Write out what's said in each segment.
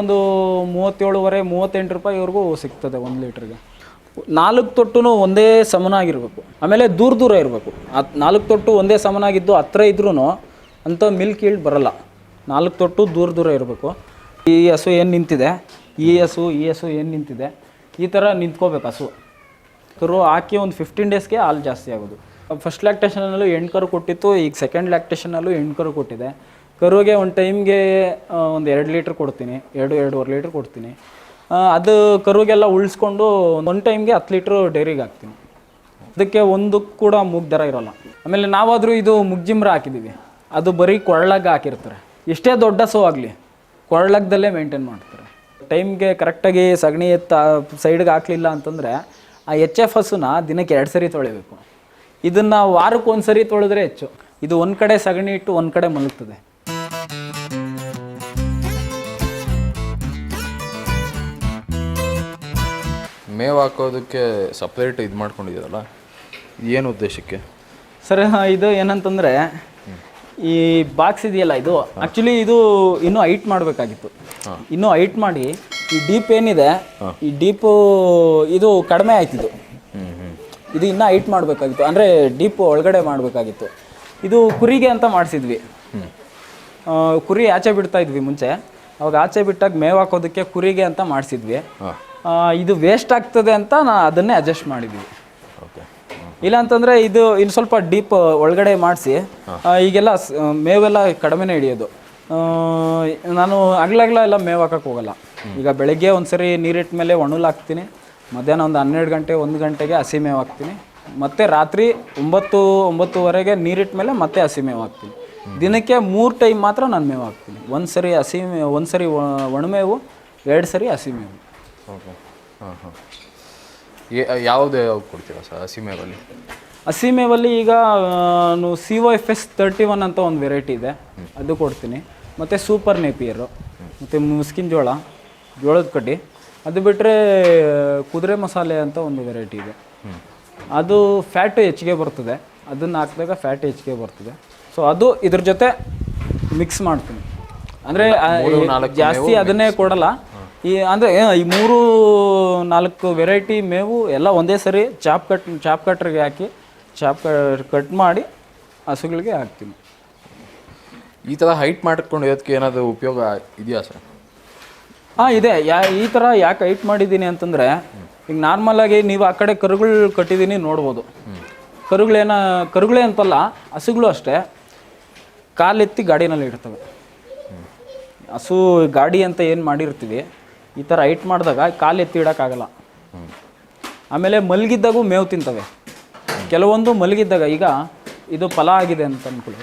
ಒಂದು ಮೂವತ್ತೇಳುವರೆ, ಮೂವತ್ತೆಂಟು ರೂಪಾಯಿವರೆಗೂ ಸಿಗ್ತದೆ ಒಂದು ಲೀಟ್ರಿಗೆ. ನಾಲ್ಕು ತೊಟ್ಟು ಒಂದೇ ಸಮನಾಗಿರಬೇಕು. ಆಮೇಲೆ ದೂರ ದೂರ ಇರಬೇಕು. ಅದು ನಾಲ್ಕು ತೊಟ್ಟು ಒಂದೇ ಸಮನಾಗಿದ್ದು ಹತ್ರ ಇದ್ರೂ ಅಂಥ ಮಿಲ್ಕ್ ಈಲ್ಡ್ ಬರಲ್ಲ. ನಾಲ್ಕು ತೊಟ್ಟು ದೂರ ದೂರ ಇರಬೇಕು. ಈ ಹಸು ಏನು ನಿಂತಿದೆ? ಈ ಹಸು ಈ ಹಸು ಏನು ನಿಂತಿದೆ? ಈ ಥರ ನಿಂತ್ಕೋಬೇಕು ಹಸು. ಕರು ಹಾಕಿ ಒಂದು ಫಿಫ್ಟೀನ್ ಡೇಸ್ಗೆ ಹಾಲು ಜಾಸ್ತಿ ಆಗೋದು. ಫಸ್ಟ್ ಲ್ಯಾಕ್ಟೇಷನಲ್ಲೂ ಎಂಟು ಕರು ಕೊಟ್ಟಿತ್ತು, ಈಗ ಸೆಕೆಂಡ್ ಲ್ಯಾಕ್ಟೇಷನಲ್ಲೂ ಎಂಟು ಕರು ಕೊಟ್ಟಿದೆ. ಕರುಗೆ ಒಂದು ಟೈಮ್ಗೆ ಒಂದು ಎರಡು ಲೀಟ್ರ್ ಕೊಡ್ತೀನಿ. ಎರಡು, ಎರಡೂವರೆ ಲೀಟ್ರ್ ಕೊಡ್ತೀನಿ. ಅದು ಕರುಗೆಲ್ಲ ಉಳಿಸ್ಕೊಂಡು ಒಂದು ಟೈಮ್ಗೆ ಹತ್ತು ಲೀಟ್ರ್ ಡೈರಿಗೆ ಹಾಕ್ತೀನಿ. ಅದಕ್ಕೆ ಒಂದು ಕೂಡ ಮುಗ್ ದರ ಇರೋಲ್ಲ. ಆಮೇಲೆ ನಾವಾದರೂ ಇದು ಮುಗ್ಜಿಮ್ರ ಹಾಕಿದ್ದೀವಿ ಅದು ಬರೀ ಕೊಳ್ಳಾಗ ಹಾಕಿರ್ತಾರೆ. ಎಷ್ಟೇ ದೊಡ್ಡ ಸೋ ಆಗಲಿ ಕೊಳ್ಳಾಗದಲ್ಲೇ ಮೇಂಟೈನ್ ಮಾಡ್ತಾರೆ. ಟೈಮ್ಗೆ ಕರೆಕ್ಟಾಗಿ ಸಗಣಿ ಎತ್ತ, ಸೈಡ್ಗೆ ಹಾಕಲಿಲ್ಲ ಅಂತಂದರೆ, ಆ ಎಚ್ ಎಫ್ ಹಸುನ ದಿನಕ್ಕೆ ಎರಡು ಸರಿ ತೊಳಿಬೇಕು. ಇದನ್ನು ವಾರಕ್ಕೆ ಒಂದು ಸರಿ ತೊಳೆದ್ರೆ ಹೆಚ್ಚು. ಇದು ಒಂದು ಕಡೆ ಸಗಣಿ ಇಟ್ಟು ಒಂದು ಕಡೆ ಮಲಗ್ತದೆ. ಮೇವು ಹಾಕೋದಕ್ಕೆ ಸಪ್ರೇಟ್ ಇದು ಮಾಡ್ಕೊಂಡಿದ್ದೀರಲ್ಲ ಏನು ಉದ್ದೇಶಕ್ಕೆ? ಸರ್ ಇದು ಏನಂತಂದರೆ ಈ ಬಾಕ್ಸ್ ಇದೆಯಲ್ಲ ಇದು? ಆ್ಯಕ್ಚುಲಿ ಇದು ಇನ್ನೂ ಹೈಟ್ ಮಾಡಬೇಕಾಗಿತ್ತು. ಇನ್ನೂ ಹೈಟ್ ಮಾಡಿ ಈ ಡೀಪ್ ಏನಿದೆ ಈ ಡೀಪು ಇದು ಕಡಿಮೆ ಆಯ್ತಿದ್ದು. ಇದು ಇನ್ನೂ ಹೈಟ್ ಮಾಡಬೇಕಾಗಿತ್ತು. ಅಂದರೆ ಡೀಪ್ ಒಳಗಡೆ ಮಾಡಬೇಕಾಗಿತ್ತು. ಇದು ಕುರಿಗೆ ಅಂತ ಮಾಡಿಸಿದ್ವಿ. ಕುರಿ ಆಚೆ ಬಿಡ್ತಾ ಇದ್ವಿ ಮುಂಚೆ. ಅವಾಗ ಆಚೆ ಬಿಟ್ಟಾಗ ಮೇವು ಹಾಕೋದಕ್ಕೆ ಕುರಿಗೆ ಅಂತ ಮಾಡಿಸಿದ್ವಿ. ಇದು ವೇಸ್ಟ್ ಆಗ್ತದೆ ಅಂತ ನಾ ಅದನ್ನೇ ಅಡ್ಜಸ್ಟ್ ಮಾಡಿದ್ದೀವಿ ಓಕೆ ಇಲ್ಲ ಅಂತಂದರೆ ಇದು ಇನ್ನು ಸ್ವಲ್ಪ ಡೀಪ್ ಒಳಗಡೆ ಮಾಡಿಸಿ ಈಗೆಲ್ಲ ಮೇವೆಲ್ಲ ಕಡಿಮೆನೇ ಹಿಡಿಯೋದು. ನಾನು ಅಗ್ಲಗ್ಲ ಎಲ್ಲ ಮೇವು ಹಾಕಕ್ಕೆ ಹೋಗಲ್ಲ. ಈಗ ಬೆಳಗ್ಗೆ ಒಂದ್ಸರಿ ನೀರಿಟ್ಟ ಮೇಲೆ ಒಣಲ್ ಹಾಕ್ತೀನಿ ಮಧ್ಯಾಹ್ನ ಒಂದು ಹನ್ನೆರಡು ಗಂಟೆ ಒಂದು ಗಂಟೆಗೆ ಹಸಿ ಮೇವು ಹಾಕ್ತೀನಿ. ಮತ್ತೆ ರಾತ್ರಿ ಒಂಬತ್ತು ಒಂಬತ್ತುವರೆಗೆ ನೀರಿಟ್ಟ ಮೇಲೆ ಮತ್ತೆ ಹಸಿ ಮೇವು ಹಾಕ್ತೀನಿ. ದಿನಕ್ಕೆ ಮೂರು ಟೈಮ್ ಮಾತ್ರ ನಾನು ಮೇವು ಹಾಕ್ತೀನಿ. ಒಂದು ಸರಿ ಹಸಿ ಮೇ ಒಂದ್ಸರಿ ಒಣಮೇವು ಎರಡು ಸರಿ ಹಸಿ ಮೇವು. ಓಕೆ ಹಾಂ ಹಾಂ ಯಾವುದು ಯಾವ್ದು ಕೊಡ್ತೀರಾ ಸರ್ ಹಸಿಮೇವಲ್ಲಿ ಹಸಿಮೇವಲ್ಲಿ ಈಗ C O F S thirty one ಅಂತ ಒಂದು ವೆರೈಟಿ ಇದೆ. ಅದು ಕೊಡ್ತೀನಿ. ಮತ್ತು ಸೂಪರ್ ನೇಪಿಯರು ಮತ್ತು ಮುಸ್ಕಿನ ಜೋಳ ಜೋಳದ ಕಡ್ಡಿ. ಅದು ಬಿಟ್ಟರೆ ಕುದುರೆ ಮಸಾಲೆ ಅಂತ ಒಂದು ವೆರೈಟಿ ಇದೆ. ಅದು ಫ್ಯಾಟ್ ಹೆಚ್ಚಿಗೆ ಬರ್ತದೆ. ಅದನ್ನು ಹಾಕಿದಾಗ ಫ್ಯಾಟ್ ಹೆಚ್ಚಿಗೆ ಬರ್ತದೆ. ಸೊ ಅದು ಇದ್ರ ಜೊತೆ ಮಿಕ್ಸ್ ಮಾಡ್ತೀನಿ. ಅಂದರೆ ಜಾಸ್ತಿ ಅದನ್ನೇ ಕೊಡಲ್ಲ. ಈ ಅಂದರೆ ಈ ಮೂರು ನಾಲ್ಕು ವೆರೈಟಿ ಮೇವು ಎಲ್ಲ ಒಂದೇ ಸರಿ ಚಾಪ್ ಕಟ್ ಚಾಪ್ ಕಟ್ರಿಗೆ ಹಾಕಿ ಚಾಪ್ ಕಟ್ ಮಾಡಿ ಹಸುಗಳಿಗೆ ಹಾಕ್ತೀನಿ. ಈ ಥರ ಹೈಟ್ ಮಾಡಿಕೊಂಡು ಇದಕ್ಕೆ ಏನಾದರೂ ಉಪಯೋಗ ಇದೆಯಾ ಸರ್? ಹಾಂ ಇದೆ. ಯಾ ಈ ಥರ ಯಾಕೆ ಹೈಟ್ ಮಾಡಿದ್ದೀನಿ ಅಂತಂದರೆ ಈಗ ನಾರ್ಮಲಾಗಿ ನೀವು ಆ ಕಡೆ ಕರುಗಳು ಕಟ್ಟಿದ್ದೀನಿ ನೋಡ್ಬೋದು. ಕರುಗಳೇನ ಕರುಗಳೇ ಅಂತಲ್ಲ ಹಸುಗಳು ಅಷ್ಟೇ. ಕಾಲೆತ್ತಿ ಗಾಡಿನಲ್ಲಿ ಇಡ್ತವೆ ಹಸು ಗಾಡಿ ಅಂತ ಏನು ಮಾಡಿರ್ತೀವಿ ಈ ಥರ ಹೈಟ್ ಮಾಡಿದಾಗ ಕಾಲು ಎತ್ತಿ ಇಡೋಕ್ಕಾಗಲ್ಲ. ಆಮೇಲೆ ಮಲಗಿದ್ದಾಗೂ ಮೇವು ತಿಂತವೆ. ಕೆಲವೊಂದು ಮಲಗಿದ್ದಾಗ ಈಗ ಇದು ಫಲ ಆಗಿದೆ ಅಂತ ಅಂದ್ಕೊಳ್ಳಿ.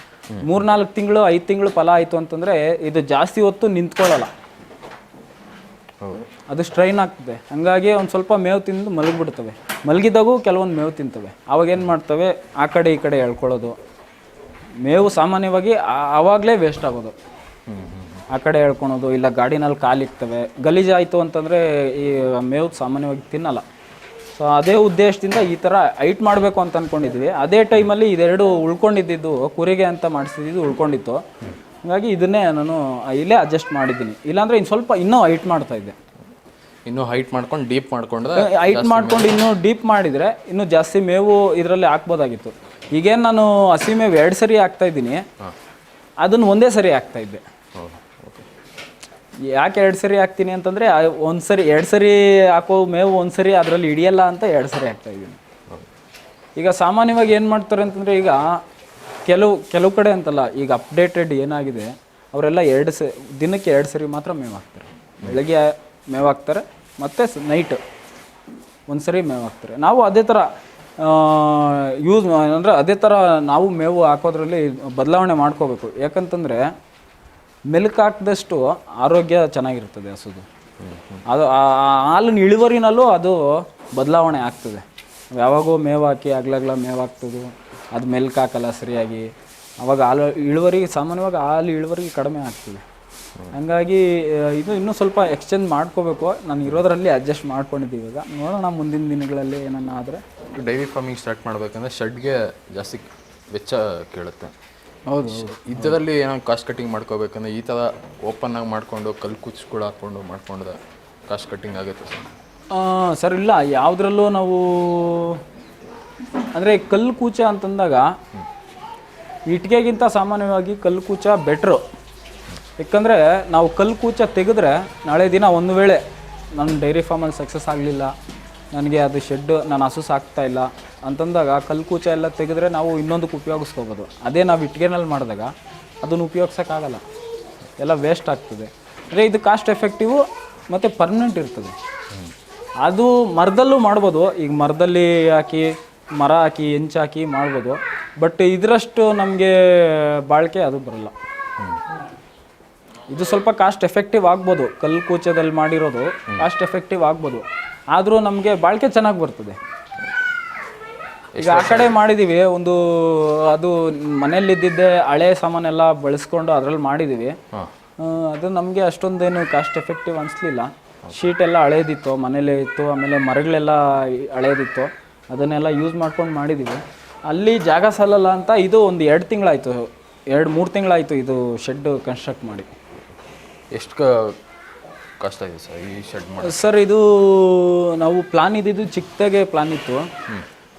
ಮೂರ್ನಾಲ್ಕು ತಿಂಗಳು ಐದು ತಿಂಗಳು ಫಲ ಆಯಿತು ಅಂತಂದರೆ ಇದು ಜಾಸ್ತಿ ಹೊತ್ತು ನಿಂತ್ಕೊಳ್ಳಲ್ಲ. ಅದು ಸ್ಟ್ರೈನ್ ಆಗ್ತದೆ. ಹಾಗಾಗಿ ಒಂದು ಸ್ವಲ್ಪ ಮೇವು ತಿಂದು ಮಲಗಿಬಿಡ್ತವೆ. ಮಲಗಿದಾಗೂ ಕೆಲವೊಂದು ಮೇವು ತಿಂತವೆ. ಅವಾಗ ಏನು ಮಾಡ್ತವೆ? ಆ ಕಡೆ ಈ ಕಡೆ ಎಳ್ಕೊಳ್ಳೋದು. ಮೇವು ಸಾಮಾನ್ಯವಾಗಿ ಆವಾಗಲೇ ವೇಸ್ಟ್ ಆಗೋದು. ಆ ಕಡೆ ಹೇಳ್ಕೊಳೋದು ಇಲ್ಲ ಗಾಡಿನಲ್ಲಿ ಕಾಲಿಕ್ತವೆ. ಗಲೀಜಾಯಿತು ಅಂತಂದರೆ ಈ ಮೇವು ಸಾಮಾನ್ಯವಾಗಿ ತಿನ್ನಲ್ಲ. ಸೊ ಅದೇ ಉದ್ದೇಶದಿಂದ ಈ ಥರ ಹೈಟ್ ಮಾಡಬೇಕು ಅಂತ ಅಂದ್ಕೊಂಡಿದ್ವಿ ಅದೇ ಟೈಮಲ್ಲಿ ಇದೆರಡು ಉಳ್ಕೊಂಡಿದ್ದು ಕುರಿಗೆ ಅಂತ ಮಾಡಿಸಿದ್ದು ಉಳ್ಕೊಂಡಿತ್ತು. ಹಾಗಾಗಿ ಇದನ್ನೇ ನಾನು ಇಲ್ಲೇ ಅಡ್ಜಸ್ಟ್ ಮಾಡಿದ್ದೀನಿ. ಇಲ್ಲಾಂದರೆ ಇನ್ನು ಸ್ವಲ್ಪ ಇನ್ನೂ ಹೈಟ್ ಮಾಡ್ತಾ ಇದ್ದೆ. ಇನ್ನೂ ಹೈಟ್ ಮಾಡ್ಕೊಂಡು ಡೀಪ್ ಮಾಡ್ಕೊಂಡ್ರೆ ಹೈಟ್ ಮಾಡ್ಕೊಂಡು ಇನ್ನೂ ಡೀಪ್ ಮಾಡಿದರೆ ಇನ್ನೂ ಜಾಸ್ತಿ ಮೇವು ಇದರಲ್ಲಿ ಹಾಕ್ಬೋದಾಗಿತ್ತು. ಈಗೇನು ನಾನು ಹಸಿ ಮೇವು ಎರಡು ಸರಿ ಹಾಕ್ತಾ ಇದ್ದೀನಿ. ಅದನ್ನು ಒಂದೇ ಸರಿ ಹಾಕ್ತಾ ಇದ್ದೆ. ಯಾಕೆ ಎರಡು ಸರಿ ಹಾಕ್ತೀನಿ ಅಂತಂದರೆ ಒಂದು ಸರಿ, ಎರಡು ಸರಿ ಹಾಕೋ ಮೇವು ಒಂದು ಸರಿ ಅದರಲ್ಲಿ ಹಿಡಿಯಲ್ಲ ಅಂತ ಎರಡು ಸರಿ ಹಾಕ್ತಾ ಇದ್ದೀನಿ. ಈಗ ಸಾಮಾನ್ಯವಾಗಿ ಏನು ಮಾಡ್ತಾರೆ ಅಂತಂದರೆ, ಈಗ ಕೆಲವು ಕೆಲವು ಕಡೆ ಅಂತಲ್ಲ, ಈಗ ಅಪ್ಡೇಟೆಡ್ ಏನಾಗಿದೆ, ಅವರೆಲ್ಲ ಎರಡು ಸ, ದಿನಕ್ಕೆ ಎರಡು ಸರಿ ಮಾತ್ರ ಮೇವು ಹಾಕ್ತಾರೆ. ಬೆಳಗ್ಗೆ ಮೇವು ಹಾಕ್ತಾರೆ, ಮತ್ತು ನೈಟ್ ಒಂದು ಸರಿ ಮೇವು ಹಾಕ್ತಾರೆ. ನಾವು ಅದೇ ಥರ ಯೂಸ್ ಅಂದರೆ ಅದೇ ಥರ ನಾವು ಮೇವು ಹಾಕೋದ್ರಲ್ಲಿ ಬದಲಾವಣೆ ಮಾಡ್ಕೋಬೇಕು. ಯಾಕಂತಂದರೆ ಮೆಲ್ಕ್ ಹಾಕಿದಷ್ಟು ಆರೋಗ್ಯ ಚೆನ್ನಾಗಿರ್ತದೆ ಹಸುದು. ಅದು ಆ ಹಾಲಿನ ಇಳುವರಿನಲ್ಲೂ ಅದು ಬದಲಾವಣೆ ಆಗ್ತದೆ. ಯಾವಾಗೋ ಮೇವು ಹಾಕಿ ಅಗ್ಲಗ್ಲ ಮೇವು ಹಾಕ್ತದೆ ಅದು ಮೆಲ್ಕ್ ಹಾಕಲ್ಲ ಸರಿಯಾಗಿ. ಅವಾಗ ಹಾಲು ಇಳುವರಿ, ಸಾಮಾನ್ಯವಾಗಿ ಹಾಲು ಇಳುವರಿ ಕಡಿಮೆ ಆಗ್ತದೆ. ಹಂಗಾಗಿ ಇದು ಇನ್ನೂ ಸ್ವಲ್ಪ ಎಕ್ಸ್ಚೇಂಜ್ ಮಾಡ್ಕೋಬೇಕು. ನಾನು ಇರೋದ್ರಲ್ಲಿ ಅಡ್ಜಸ್ಟ್ ಮಾಡ್ಕೊಂಡಿದ್ದೀವಿ ಇವಾಗ. ನೋಡೋಣ ಮುಂದಿನ ದಿನಗಳಲ್ಲಿ ಏನನ್ನ ಆದರೆ ಡೈರಿ ಫಾರ್ಮಿಂಗ್ ಸ್ಟಾರ್ಟ್ ಮಾಡಬೇಕಂದ್ರೆ ಶೆಡ್ಗೆ ಜಾಸ್ತಿ ವೆಚ್ಚ ಕೇಳುತ್ತೆ. ಹೌದು ಇದರಲ್ಲಿ ಏನೋ ಕಾಸ್ಟ್ ಕಟ್ಟಿಂಗ್ ಮಾಡ್ಕೋಬೇಕಂದ್ರೆ ಈ ಥರ ಓಪನ್ ಆಗಿ ಮಾಡ್ಕೊಂಡು ಕಲ್ಲು ಕುಚ್ಗಳು ಹಾಕ್ಕೊಂಡು ಮಾಡ್ಕೊಂಡ್ರೆ ಕಾಸ್ಟ್ ಕಟ್ಟಿಂಗ್ ಆಗುತ್ತೆ ಸರ್. ಸರ್ ಇಲ್ಲ ಯಾವುದ್ರಲ್ಲೂ ನಾವು ಅಂದರೆ ಕಲ್ಲು ಕೂಚ ಅಂತಂದಾಗ ಇಟ್ಟಿಗೆಗಿಂತ ಸಾಮಾನ್ಯವಾಗಿ ಕಲ್ಲು ಕೂಚ ಬೆಟ್ರು ಯಾಕಂದರೆ ನಾವು ಕಲ್ಲು ಕೂಚ ತೆಗೆದ್ರೆ ನಾಳೆ ದಿನ ಒಂದು ವೇಳೆ ನನ್ನ ಡೈರಿ ಫಾರ್ಮಲ್ಲಿ ಸಕ್ಸಸ್ ಆಗಲಿಲ್ಲ ನನಗೆ ಅದು ಶೆಡ್ ನಾನು ಹಸು ಸಾಕ್ತಾ ಇಲ್ಲ ಅಂತಂದಾಗ ಕಲ್ಲು ಕೂಚ ಎಲ್ಲ ತೆಗೆದ್ರೆ ನಾವು ಇನ್ನೊಂದಕ್ಕೆ ಉಪಯೋಗಿಸ್ಕೋಬೋದು. ಅದೇ ನಾವು ಇಟ್ಗೆನಲ್ಲಿ ಮಾಡಿದಾಗ ಅದನ್ನು ಉಪಯೋಗ್ಸೋಕ್ಕಾಗಲ್ಲ. ಎಲ್ಲ ವೇಸ್ಟ್ ಆಗ್ತದೆ. ಅಂದರೆ ಇದು ಕಾಸ್ಟ್ ಎಫೆಕ್ಟಿವು ಮತ್ತು ಪರ್ಮನೆಂಟ್ ಇರ್ತದೆ. ಅದು ಮರದಲ್ಲೂ ಮಾಡ್ಬೋದು. ಈಗ ಮರದಲ್ಲಿ ಹಾಕಿ, ಮರ ಹಾಕಿ, ಹೆಂಚು ಹಾಕಿ ಮಾಡ್ಬೋದು. ಬಟ್ ಇದರಷ್ಟು ನಮಗೆ ಬಾಳಿಕೆ ಅದು ಬರಲ್ಲ. ಇದು ಸ್ವಲ್ಪ ಕಾಸ್ಟ್ ಎಫೆಕ್ಟಿವ್ ಆಗ್ಬೋದು. ಕಲ್ಲು ಕೂಚದಲ್ಲಿ ಮಾಡಿರೋದು ಕಾಸ್ಟ್ ಎಫೆಕ್ಟಿವ್ ಆಗ್ಬೋದು. ಆದರೂ ನಮಗೆ ಬಾಳಿಕೆ ಚೆನ್ನಾಗಿ ಬರ್ತದೆ. ಈಗ ಆ ಕಡೆ ಮಾಡಿದೀವಿ ಒಂದು ಅದು ಮನೆಯಲ್ಲಿದ್ದಿದ್ದೆ ಹಳೆ ಸಾಮಾನೆಲ್ಲ ಬಳಸ್ಕೊಂಡು ಅದ್ರಲ್ಲಿ ಮಾಡಿದೀವಿ. ಅದು ನಮಗೆ ಅಷ್ಟೊಂದೇನು ಕಾಸ್ಟ್ ಎಫೆಕ್ಟಿವ್ ಅನಿಸ್ಲಿಲ್ಲ. ಶೀಟ್ ಎಲ್ಲ ಹಳೇದಿತ್ತು ಮನೇಲೇ ಇತ್ತು ಆಮೇಲೆ ಮರಗಳೆಲ್ಲ ಹಳೇದಿತ್ತು ಅದನ್ನೆಲ್ಲ ಯೂಸ್ ಮಾಡ್ಕೊಂಡು ಮಾಡಿದ್ದೀವಿ ಅಲ್ಲಿ ಜಾಗ ಸಲ್ಲಲ್ಲ ಅಂತ ಇದು ಒಂದು ಎರಡು ತಿಂಗಳಾಯಿತು ಎರಡು ಮೂರು ತಿಂಗಳಾಯಿತು ಇದು ಶೆಡ್ ಕನ್ಸ್ಟ್ರಕ್ಟ್ ಮಾಡಿ. ಎಷ್ಟು ಕಷ್ಟ ಇದೆ ಸರ್ ಈ ಶೆಡ್ ಮಾಡಿ ಸರ್ ಇದು ನಾವು ಪ್ಲಾನ್ ಇದ್ದಿದ್ದು ಚಿಕ್ಕದಾಗೆ ಪ್ಲಾನ್ ಇತ್ತು.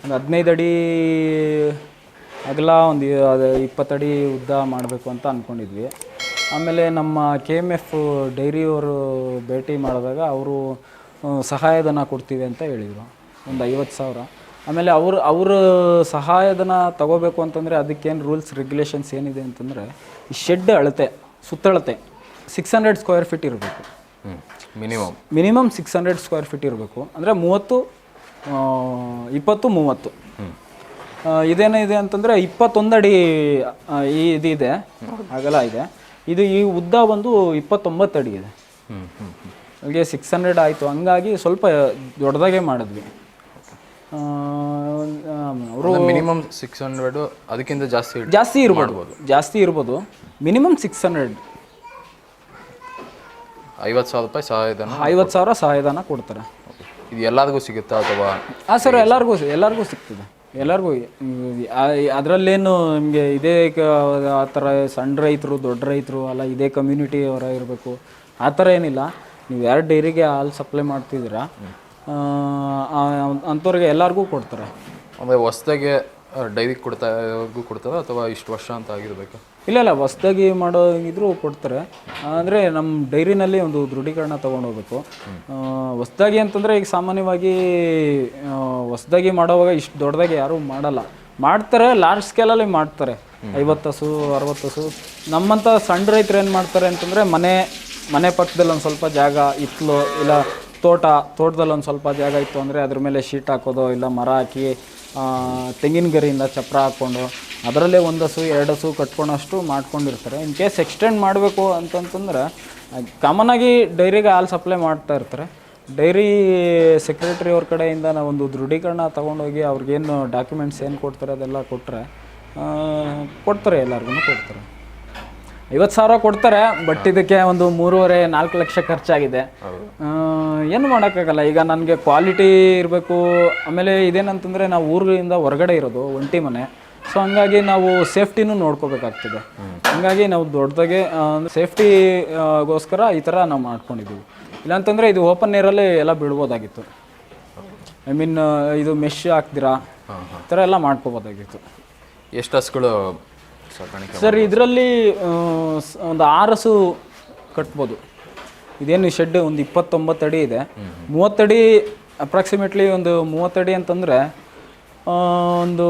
ಒಂದು ಹದಿನೈದು ಅಡಿ ಅಗಲ ಒಂದು ಅದು ಇಪ್ಪತ್ತಡಿ ಉದ್ದ ಮಾಡಬೇಕು ಅಂತ ಅಂದ್ಕೊಂಡಿದ್ವಿ ಆಮೇಲೆ ನಮ್ಮ ಕೆ ಎಂ ಎಫ್ ಡೈರಿಯವರು ಭೇಟಿ ಮಾಡಿದಾಗ ಅವರು ಸಹಾಯಧನ ಕೊಡ್ತೀವಿ ಅಂತ ಹೇಳಿದರು. ಒಂದು ಐವತ್ತು ಸಾವಿರ. ಆಮೇಲೆ ಅವರು ಅವ್ರ ಸಹಾಯಧನ ತಗೋಬೇಕು ಅಂತಂದರೆ ಅದಕ್ಕೇನು ರೂಲ್ಸ್ ರೆಗ್ಯುಲೇಷನ್ಸ್ ಏನಿದೆ ಅಂತಂದರೆ ಈ ಶೆಡ್ ಅಳತೆ ಸುತ್ತಳತೆ ಸಿಕ್ಸ್ ಹಂಡ್ರೆಡ್ ಸ್ಕ್ವೇರ್ ಫೀಟ್ ಇರಬೇಕು. Minimum minimum six hundred square feet ಇರಬೇಕು. ಅಂದರೆ ಮೂವತ್ತು ಇಪ್ಪತ್ತು ಮೂವತ್ತು. ಇದೇನಿದೆ ಅಂತಂದರೆ ಇಪ್ಪತ್ತೊಂದಡಿ ಈ ಇದಿದೆ ಅಗಲ ಇದೆ. ಇದು ಈ ಉದ್ದ ಬಂದು ಇಪ್ಪತ್ತೊಂಬತ್ತು ಅಡಿ ಇದೆ. ಹಾಗೆ ಅಲ್ಲಿಗೆ ಸಿಕ್ಸ್ ಹಂಡ್ರೆಡ್ ಆಯಿತು. ಹಂಗಾಗಿ ಸ್ವಲ್ಪ ದೊಡ್ಡದಾಗೆ ಮಾಡಿದ್ವಿ. ಅವರು ಮಿನಿಮಮ್ ಸಿಕ್ಸ್ ಹಂಡ್ರೆಡು ಅದಕ್ಕಿಂತ ಜಾಸ್ತಿ ಜಾಸ್ತಿ ಇರ್ಬೋದು. ಜಾಸ್ತಿ ಇರ್ಬೋದು. ಮಿನಿಮಮ್ ಸಿಕ್ಸ್ ಹಂಡ್ರೆಡ್ ಐವತ್ತು ಸಾವಿರ ರೂಪಾಯಿ ಸಹಾಯಧನ. ಐವತ್ತು ಸಾವಿರ ಸಹಾಯಧನ ಕೊಡ್ತಾರೆ. ಇದು ಎಲ್ಲರಿಗೂ ಸಿಗುತ್ತಾ ಅಥವಾ ಹಾಂ ಸರ್ ಎಲ್ಲರಿಗೂ ಎಲ್ಲರಿಗೂ ಸಿಗ್ತದೆ. ಎಲ್ಲರಿಗೂ ಅದರಲ್ಲೇನು ನಿಮಗೆ ಇದೇ ಆ ಥರ ಸಣ್ಣ ರೈತರು ದೊಡ್ಡ ರೈತರು ಅಲ್ಲ ಇದೇ ಕಮ್ಯುನಿಟಿ ಅವರ ಇರಬೇಕು. ಆ ಥರ ಏನಿಲ್ಲ. ನೀವು ಯಾರು ಡೈರಿಗೆ ಹಾಲು ಸಪ್ಲೈ ಮಾಡ್ತಿದ್ದೀರಾ. ಅಂಥವ್ರಿಗೆ ಎಲ್ಲರಿಗೂ ಕೊಡ್ತಾರೆ. ಅಂದರೆ ಹೊಸ್ದಾಗೆ ಡೈರಿಗೆ ಕೊಡ್ತಾ ಕೊಡ್ತಾರೆ ಅಥವಾ ಇಷ್ಟು ವರ್ಷ ಅಂತ ಆಗಿರ್ಬೇಕಾ? ಇಲ್ಲ ಇಲ್ಲ, ಹೊಸ್ದಾಗಿ ಮಾಡೋ ಇದ್ರು ಕೊಡ್ತಾರೆ. ಅಂದರೆ ನಮ್ಮ ಡೈರಿನಲ್ಲಿ ಒಂದು ದೃಢೀಕರಣ ತೊಗೊಂಡೋಗ್ಬೇಕು. ಹೊಸ್ದಾಗಿ ಅಂತಂದರೆ ಈಗ ಸಾಮಾನ್ಯವಾಗಿ ಹೊಸ್ದಾಗಿ ಮಾಡೋವಾಗ ಇಷ್ಟು ದೊಡ್ಡದಾಗಿ ಯಾರೂ ಮಾಡಲ್ಲ. ಮಾಡ್ತಾರೆ ಲಾರ್ಜ್ ಸ್ಕೇಲಲ್ಲಿ ಮಾಡ್ತಾರೆ. ಐವತ್ತು ಹಸು, ಅರವತ್ತು ಹಸು. ನಮ್ಮಂಥ ಸಣ್ಣ ರೈತರು ಏನು ಮಾಡ್ತಾರೆ ಅಂತಂದರೆ ಮನೆ ಮನೆ ಪಕ್ಕದಲ್ಲಿ ಒಂದು ಸ್ವಲ್ಪ ಜಾಗ, ಇತ್ಲು, ಇಲ್ಲ ತೋಟ ತೋಟದಲ್ಲಿ ಒಂದು ಸ್ವಲ್ಪ ಜಾಗ ಇತ್ತು ಅಂದರೆ ಅದ್ರ ಮೇಲೆ ಶೀಟ್ ಹಾಕೋದು, ಇಲ್ಲ ಮರ ಹಾಕಿ ತೆಂಗಿನ ಗರಿಯಿಂದ ಚಪ್ರ ಹಾಕ್ಕೊಂಡು ಅದರಲ್ಲೇ ಒಂದು ಹಸು, ಎರಡು ಹಸು ಕಟ್ಕೊಳೋಷ್ಟು ಮಾಡ್ಕೊಂಡಿರ್ತಾರೆ. ಇನ್ ಕೇಸ್ ಎಕ್ಸ್ಟೆಂಡ್ ಮಾಡಬೇಕು ಅಂತಂತಂದ್ರೆ ಕಾಮನ್ ಆಗಿ ಡೈರಿಗೆ ಹಾಲು ಸಪ್ಲೈ ಮಾಡ್ತಾ ಇರ್ತಾರೆ. ಡೈರಿ ಸೆಕ್ರೆಟರಿ ಅವ್ರ ಕಡೆಯಿಂದ ಒಂದು ದೃಢೀಕರಣ ತೊಗೊಂಡೋಗಿ ಅವ್ರಿಗೇನು ಡಾಕ್ಯುಮೆಂಟ್ಸ್ ಏನು ಕೊಡ್ತಾರೆ ಅದೆಲ್ಲ ಕೊಟ್ಟರೆ ಕೊಡ್ತಾರೆ ಎಲ್ಲರಿಗೂ ಕೊಡ್ತಾರೆ. ಐವತ್ತು ಸಾವಿರ ಕೊಡ್ತಾರೆ ಬಟ್ ಇದಕ್ಕೆ ಒಂದು ಮೂರುವರೆ ನಾಲ್ಕು ಲಕ್ಷ ಖರ್ಚಾಗಿದೆ. ಏನು ಮಾಡೋಕ್ಕಾಗಲ್ಲ ಈಗ ನನಗೆ ಕ್ವಾಲಿಟಿ ಇರಬೇಕು ಆಮೇಲೆ ಇದೇನಂತಂದರೆ ನಾವು ಊರಿನಿಂದ ಹೊರಗಡೆ ಇರೋದು ಒಂಟಿ ಮನೆ. ಸೊ ಹಂಗಾಗಿ ನಾವು ಸೇಫ್ಟಿನೂ ನೋಡ್ಕೋಬೇಕಾಗ್ತದೆ. ಹಂಗಾಗಿ ನಾವು ದೊಡ್ಡದಾಗೆ ಸೇಫ್ಟಿಗೋಸ್ಕರ ಈ ಥರ ನಾವು ಮಾಡ್ಕೊಂಡಿದ್ದೀವಿ. ಇಲ್ಲಾಂತಂದರೆ ಇದು ಓಪನ್ ಏರಲ್ಲಿ ಎಲ್ಲ ಬಿಡ್ಬೋದಾಗಿತ್ತು ಐ ಮೀನ್ ಇದು ಮೆಶ್ ಹಾಕ್ದಿರಾ ಈ ಥರ ಎಲ್ಲ ಮಾಡ್ಕೋಬೋದಾಗಿತ್ತು. ಎಷ್ಟು ಹಸುಗಳು ಸಾಕಾಣಿಕೆ ಸರ್ ಇದರಲ್ಲಿ ಒಂದು ಆರಸು ಕಟ್ಬೋದು. ಇದೇನು ಶೆಡ್ ಒಂದು ಇಪ್ಪತ್ತೊಂಬತ್ತು ಅಡಿ ಇದೆ. ಮೂವತ್ತಡಿ ಅಪ್ರಾಕ್ಸಿಮೇಟ್ಲಿ ಒಂದು ಮೂವತ್ತಡಿ ಅಂತಂದರೆ ಒಂದು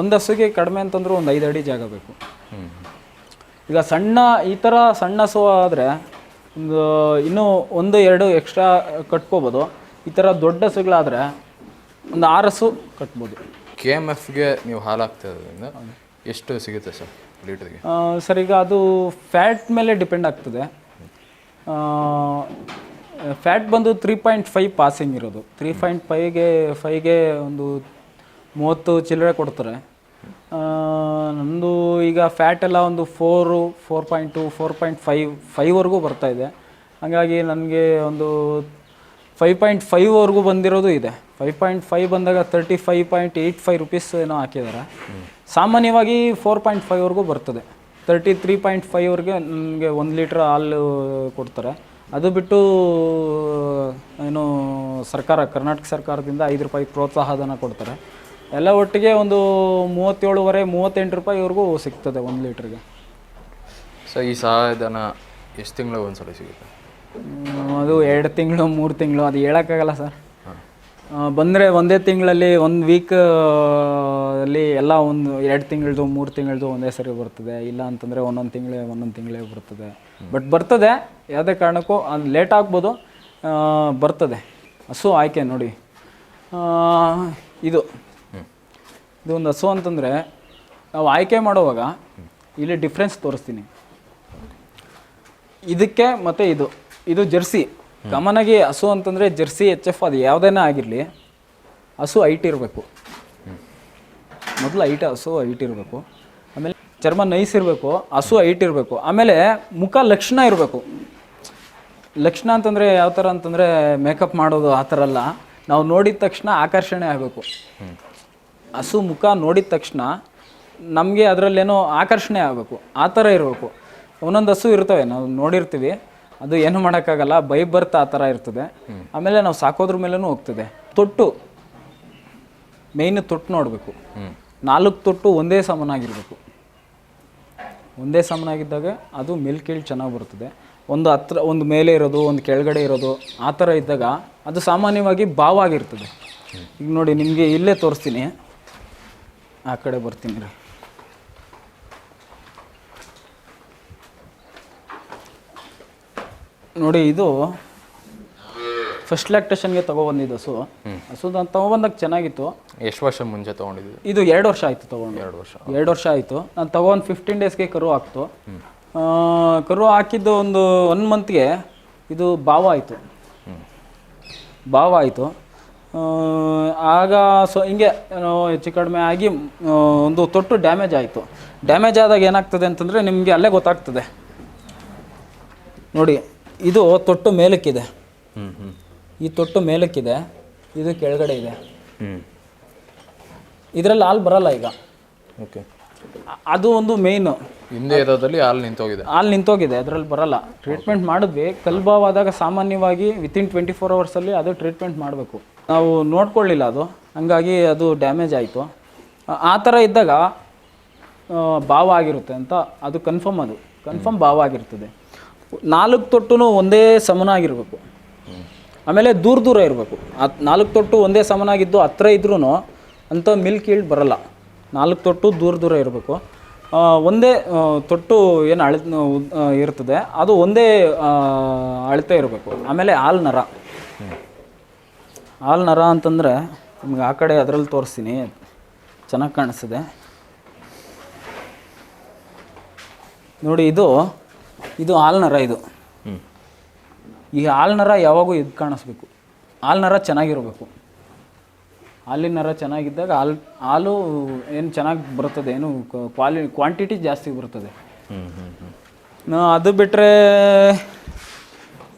ಒಂದು ಹಸುಗೆ ಕಡಿಮೆ ಅಂತಂದ್ರೆ ಒಂದು ಐದು ಅಡಿ ಜಾಗ ಬೇಕು. ಈಗ ಸಣ್ಣ ಈ ಥರ ಸಣ್ಣ ಹಸು ಆದರೆ ಒಂದು ಇನ್ನೂ ಒಂದು ಎರಡು ಎಕ್ಸ್ಟ್ರಾ ಕಟ್ಕೋಬೋದು. ಈ ಥರ ದೊಡ್ಡ ಹಸುಗಳಾದರೆ ಒಂದು ಆರಸು ಹಸು ಕಟ್ಬೋದು ಕೆ ಎಂ ಎಫ್ಗೆ ನೀವು ಹಾಲು ಹಾಕ್ತಾ ಇರೋದ್ರಿಂದ ಎಷ್ಟು ಸಿಗುತ್ತೆ ಸರ್ ಲೀಟ್ರಿಗೆ? ಸರ್ ಈಗ ಅದು ಫ್ಯಾಟ್ ಮೇಲೆ ಡಿಪೆಂಡ್ ಆಗ್ತದೆ. ಫ್ಯಾಟ್ ಬಂದು ತ್ರೀ ಪಾಯಿಂಟ್ ಫೈವ್ ಪಾಸಿಂಗ್ ಇರೋದು. ತ್ರೀ ಪಾಯಿಂಟ್ ಫೈವ್ಗೆ ಫೈವ್ಗೆ ಒಂದು ಮೂವತ್ತು ಚಿಲ್ಲರೆ ಕೊಡ್ತಾರೆ. ನಂದು ನಮ್ಮದು ಈಗ ಫ್ಯಾಟ್ ಎಲ್ಲ ಒಂದು four four point two four point five ಫೈವ್ವರೆಗೂ ಬರ್ತಾ ಇದೆ. ಹಾಗಾಗಿ ನನಗೆ ಒಂದು ಫೈವ್ ಪಾಯಿಂಟ್ ಫೈವ್ವರೆಗೂ ಬಂದಿರೋದು ಇದೆ. ಫೈವ್ ಪಾಯಿಂಟ್ ಫೈವ್ ಬಂದಾಗ thirty five point eight five rupees ಏನೋ ಹಾಕಿದ್ದಾರೆ. ಸಾಮಾನ್ಯವಾಗಿ ಫೋರ್ ಪಾಯಿಂಟ್ ಫೈವ್ವರೆಗೂ ಬರ್ತದೆ. ತರ್ಟಿ ತ್ರೀ ಪಾಯಿಂಟ್ ಫೈವ್ವರೆಗೆ ನಮಗೆ ಒಂದು ಲೀಟ್ರ್ ಹಾಲು ಕೊಡ್ತಾರೆ. ಅದು ಬಿಟ್ಟು ಏನು ಸರ್ಕಾರ ಕರ್ನಾಟಕ ಸರ್ಕಾರದಿಂದ ಐದು ರೂಪಾಯಿ ಪ್ರೋತ್ಸಾಹಧನ ಕೊಡ್ತಾರೆ. ಎಲ್ಲ ಒಟ್ಟಿಗೆ ಒಂದು ಮೂವತ್ತೇಳುವರೆ ಮೂವತ್ತೆಂಟು ರೂಪಾಯಿವರೆಗೂ ಸಿಗ್ತದೆ ಒಂದು ಲೀಟ್ರಿಗೆ. ಸೊ ಈ ಸಹಾಯಧನ ಎಷ್ಟು ತಿಂಗಳು ಒಂದು ಸಲ ಸಿಗುತ್ತೆ ಅದು ಎರಡು ತಿಂಗಳು ಮೂರು ತಿಂಗಳು ಅದು ಹೇಳೋಕ್ಕಾಗಲ್ಲ ಸರ್. ಬಂದರೆ ಒಂದೇ ತಿಂಗಳಲ್ಲಿ ಒಂದು ವೀಕ್ ಅಲ್ಲಿ ಎಲ್ಲ ಒಂದು ಎರಡು ತಿಂಗಳದು ಮೂರು ತಿಂಗಳದು ಒಂದೇ ಸರಿ ಬರ್ತದೆ. ಇಲ್ಲ ಅಂತಂದರೆ ಒಂದೊಂದು ತಿಂಗಳೇ ಒಂದೊಂದು ತಿಂಗಳೇ ಬರ್ತದೆ. ಬಟ್ ಬರ್ತದೆ ಯಾವುದೇ ಕಾರಣಕ್ಕೂ ಅದು ಲೇಟ್ ಆಗ್ಬೋದು ಬರ್ತದೆ. ಹಸು ಆಯ್ಕೆ ನೋಡಿ. ಇದು. ಇದು ಒಂದು ಹಸು ಅಂತಂದರೆ ನಾವು ಆಯ್ಕೆ ಮಾಡುವಾಗ ಇಲ್ಲಿ ಡಿಫ್ರೆನ್ಸ್ ತೋರಿಸ್ತೀನಿ. ಇದಕ್ಕೆ ಮತ್ತು ಇದು. ಇದು ಜರ್ಸಿ. ಕಾಮನ್ ಆಗಿ ಹಸು ಅಂತಂದರೆ ಜರ್ಸಿ, ಎಚ್ ಎಫ್ ಅದು ಯಾವುದೇನ ಆಗಿರಲಿ, ಹಸು ಹೈಟ್ ಇರಬೇಕು. ಮೊದಲು ಹೈಟ್ ಹಸು ಹೈಟ್ ಇರಬೇಕು. ಆಮೇಲೆ ಚರ್ಮ ನೈಸ್ ಇರಬೇಕು, ಹಸು ಹೈಟ್ ಇರಬೇಕು. ಆಮೇಲೆ ಮುಖ ಲಕ್ಷಣ ಇರಬೇಕು. ಲಕ್ಷಣ ಅಂತಂದರೆ ಯಾವ ಥರ ಅಂತಂದರೆ ಮೇಕಪ್ ಮಾಡೋದು ಆ ಥರ ಅಲ್ಲ. ನಾವು ನೋಡಿದ ತಕ್ಷಣ ಆಕರ್ಷಣೆ ಆಗಬೇಕು. ಹಸು ಮುಖ ನೋಡಿದ ತಕ್ಷಣ ನಮಗೆ ಅದರಲ್ಲೇನೋ ಆಕರ್ಷಣೆ ಆಗಬೇಕು. ಆ ಥರ ಇರಬೇಕು. ಒಂದೊಂದು ಹಸು ಇರ್ತವೆ, ನಾವು ನೋಡಿರ್ತೀವಿ. ಅದು ಏನು ಮಾಡೋಕ್ಕಾಗಲ್ಲ ಬೈ ಬರ್ತ್ ಆ ಥರ ಇರ್ತದೆ. ಆಮೇಲೆ ನಾವು ಸಾಕೋದ್ರ ಮೇಲೂ ಹೋಗ್ತದೆ. ತೊಟ್ಟು ಮೇಯ್ನ್ ತೊಟ್ಟು ನೋಡಬೇಕು. ನಾಲ್ಕು ತೊಟ್ಟು ಒಂದೇ ಸಮನಾಗಿರಬೇಕು. ಒಂದೇ ಸಮನಾಗಿದ್ದಾಗ ಅದು ಮೇಲ್ಕೀಳ್ ಚೆನ್ನಾಗಿ ಬರ್ತದೆ. ಒಂದು ಹತ್ರ, ಒಂದು ಮೇಲೆ ಇರೋದು, ಒಂದು ಕೆಳಗಡೆ ಇರೋದು, ಆ ಥರ ಇದ್ದಾಗ ಅದು ಸಾಮಾನ್ಯವಾಗಿ ಬಾವಾಗಿರ್ತದೆ ಈಗ ನೋಡಿ, ನಿಮಗೆ ಇಲ್ಲೇ ತೋರಿಸ್ತೀನಿ. ಆ ಕಡೆ ಬರ್ತೀನಿ. ರೀ ನೋಡಿ ಇದು ಫಸ್ಟ್ ಲ್ಯಾಕ್ಟೇಷನ್ಗೆ ತೊಗೊಬಂದಿದ್ದು ಹಸು. ಹಸು ನಾನು ತೊಗೊಬಂದಾಗ ಚೆನ್ನಾಗಿತ್ತು. ಎಷ್ಟು ವರ್ಷ ಮುಂಚೆ ತಗೊಂಡಿದ್ದು? ಇದು ಎರಡು ವರ್ಷ ಆಯಿತು ತೊಗೊಂಡು. ಎರಡು ವರ್ಷ. ಎರಡು ವರ್ಷ ಆಯಿತು. ನಾನು ತಗೊಂಡು ಫಿಫ್ಟೀನ್ ಡೇಸ್ಗೆ ಕರು ಹಾಕ್ತು. ಕರು ಹಾಕಿದ್ದು ಒಂದು ಒನ್ ಮಂತ್ಗೆ ಇದು ಭಾವ ಆಯಿತು. ಭಾವ ಆಯಿತು. ಆಗ ಸೊ ಹಿಂಗೆ ಹೆಚ್ಚು ಕಡಿಮೆ ಆಗಿ ಒಂದು ತೊಟ್ಟು ಡ್ಯಾಮೇಜ್ ಆಯಿತು. ಡ್ಯಾಮೇಜ್ ಆದಾಗ ಏನಾಗ್ತದೆ ಅಂತಂದರೆ ನಿಮಗೆ ಅಲ್ಲೇ ಗೊತ್ತಾಗ್ತದೆ. ನೋಡಿ ಇದು ತೊಟ್ಟು ಮೇಲಕ್ಕಿದೆ. ಈ ತೊಟ್ಟು ಮೇಲಕ್ಕಿದೆ. ಇದು ಕೆಳಗಡೆ ಇದೆ. ಇದರಲ್ಲಿ ಹಾಲು ಬರಲ್ಲ ಈಗ. ಓಕೆ. ಅದು ಒಂದು ಮೇಯ್ನು ಹಿಂದೆ ಇರೋದ್ರಲ್ಲಿ ಹಾಲು ನಿಂತೋಗಿದೆ. ಹಾಲು ನಿಂತೋಗಿದೆ ಅದರಲ್ಲಿ ಬರಲ್ಲ. ಟ್ರೀಟ್ಮೆಂಟ್ ಮಾಡಿದ್ವಿ. ಕಲ್ಬಾವಾದಾಗ ಸಾಮಾನ್ಯವಾಗಿ ವಿತಿನ್ ಟ್ವೆಂಟಿ ಫೋರ್ ಅವರ್ಸಲ್ಲಿ ಅದು ಟ್ರೀಟ್ಮೆಂಟ್ ಮಾಡಬೇಕು. ನಾವು ನೋಡ್ಕೊಳ್ಳಿಲ್ಲ ಅದು. ಹಂಗಾಗಿ ಅದು ಡ್ಯಾಮೇಜ್ ಆಯಿತು. ಆ ಥರ ಇದ್ದಾಗ ಬಾವ ಭಾವ ಆಗಿರುತ್ತೆ ಅಂತ ಅದು ಕನ್ಫರ್ಮ್ ಅದು. ಕನ್ಫರ್ಮ್ ಭಾವ ಆಗಿರ್ತದೆ. ನಾಲ್ಕು ತೊಟ್ಟು ಒಂದೇ ಸಮನಾಗಿರಬೇಕು. ಆಮೇಲೆ ದೂರ ದೂರ ಇರಬೇಕು. ಆ ನಾಲ್ಕು ತೊಟ್ಟು ಒಂದೇ ಸಮನಾಗಿದ್ದು ಹತ್ರ ಇದ್ರೂ ಅಂಥ ಮಿಲ್ಕ್ ಈಲ್ಡ್ ಬರಲ್ಲ. ನಾಲ್ಕು ತೊಟ್ಟು ದೂರ ದೂರ ಇರಬೇಕು. ಒಂದೇ ತೊಟ್ಟು ಏನು ಅಳ ಇರ್ತದೆ. ಅದು ಒಂದೇ ಅಳತೆ ಇರಬೇಕು. ಆಮೇಲೆ ಹಾಲು ನರ. ಹಾಲು ನರ ಅಂತಂದರೆ ನಿಮ್ಗೆ ಆ ಕಡೆ ಅದರಲ್ಲಿ ತೋರಿಸ್ತೀನಿ. ಚೆನ್ನಾಗಿ ಕಾಣಿಸ್ತದೆ. ನೋಡಿ ಇದು ಇದು ಹಾಲ್ನರ ಇದು. ಈ ಹಾಲ್ನರ ಯಾವಾಗೂ ಇದು ಕಾಣಿಸ್ಬೇಕು. ಹಾಲ್ನರ ಚೆನ್ನಾಗಿರಬೇಕು. ಹಾಲಿನ ನರ ಚೆನ್ನಾಗಿದ್ದಾಗ ಹಾಲು ಹಾಲು ಏನು ಚೆನ್ನಾಗಿ ಬರ್ತದೆ ಏನು ಕ್ವಾಲಿ ಕ್ವಾಂಟಿಟಿ ಜಾಸ್ತಿ ಬರ್ತದೆ. ಅದು ಬಿಟ್ಟರೆ